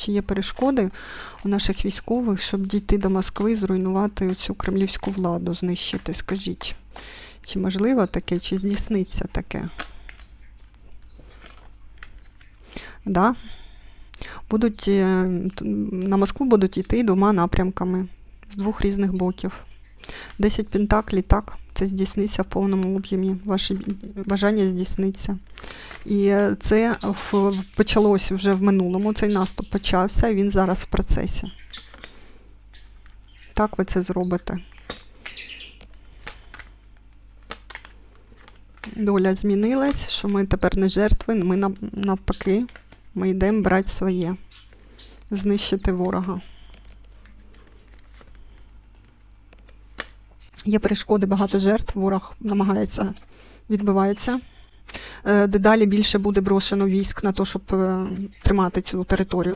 Чи є перешкоди у наших військових, щоб дійти до Москви, зруйнувати цю кремлівську владу, знищити? Скажіть, чи можливо таке, чи здійсниться таке? Да. Будуть, е, на Москву будуть йти двома напрямками з двох різних боків. 10 пентаклів, так, це здійсниться в повному об'ємі. Ваше бажання здійсниться. І це в, почалось вже в минулому, цей наступ почався, і він зараз в процесі. Так ви це зробите. Доля змінилась, що ми тепер не жертви, ми навпаки, ми йдемо брати своє, знищити ворога. Є перешкоди, багато жертв, ворог намагається, відбивається. Е, Дедалі більше буде брошено військ на те, щоб е, тримати цю територію.